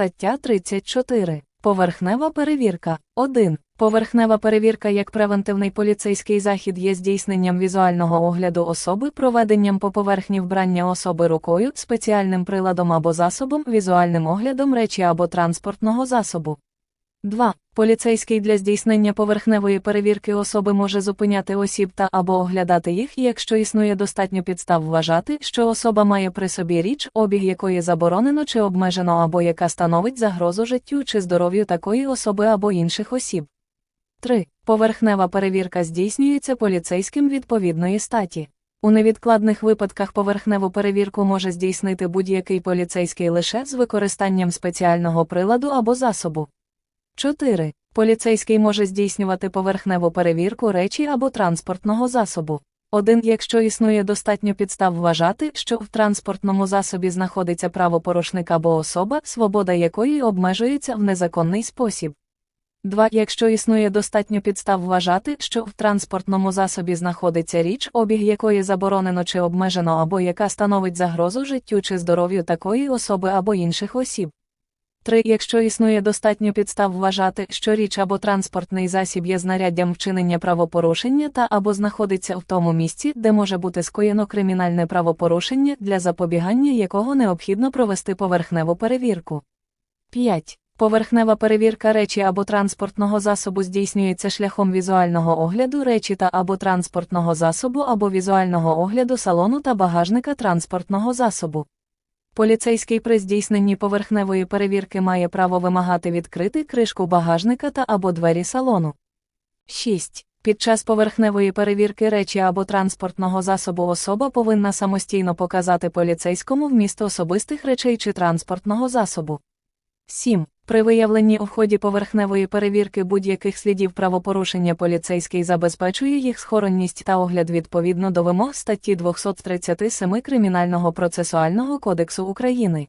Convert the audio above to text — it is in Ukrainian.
Стаття 34. Поверхнева перевірка. 1. Поверхнева перевірка як превентивний поліцейський захід є здійсненням візуального огляду особи, проведенням по поверхні вбрання особи рукою, спеціальним приладом або засобом, візуальним оглядом речі або транспортного засобу. 2. Поліцейський для здійснення поверхневої перевірки особи може зупиняти осіб та або оглядати їх, якщо існує достатньо підстав вважати, що особа має при собі річ, обіг якої заборонено чи обмежено або яка становить загрозу життю чи здоров'ю такої особи або інших осіб. 3. Поверхнева перевірка здійснюється поліцейським відповідної статі. У невідкладних випадках поверхневу перевірку може здійснити будь-який поліцейський лише з використанням спеціального приладу або засобу. 4. Поліцейський може здійснювати поверхневу перевірку речі або транспортного засобу. 1. Якщо існує достатньо підстав вважати, що в транспортному засобі знаходиться правопорушник або особа, свобода якої обмежується в незаконний спосіб. 2. Якщо існує достатньо підстав вважати, що в транспортному засобі знаходиться річ, обіг якої заборонено чи обмежено або яка становить загрозу життю чи здоров'ю такої особи або інших осіб. 3. Якщо існує достатньо підстав вважати, що річ або транспортний засіб є знаряддям вчинення правопорушення та або знаходиться в тому місці, де може бути скоєно кримінальне правопорушення, для запобігання якого необхідно провести поверхневу перевірку. 5. Поверхнева перевірка речі або транспортного засобу здійснюється шляхом візуального огляду речі та або транспортного засобу або візуального огляду салону та багажника транспортного засобу. Поліцейський при здійсненні поверхневої перевірки має право вимагати відкрити кришку багажника та або двері салону. 6. Під час поверхневої перевірки речі або транспортного засобу особа повинна самостійно показати поліцейському вміст особистих речей чи транспортного засобу. 7. При виявленні у ході поверхневої перевірки будь-яких слідів правопорушення поліцейський забезпечує їх схоронність та огляд відповідно до вимог статті 237 Кримінального процесуального кодексу України.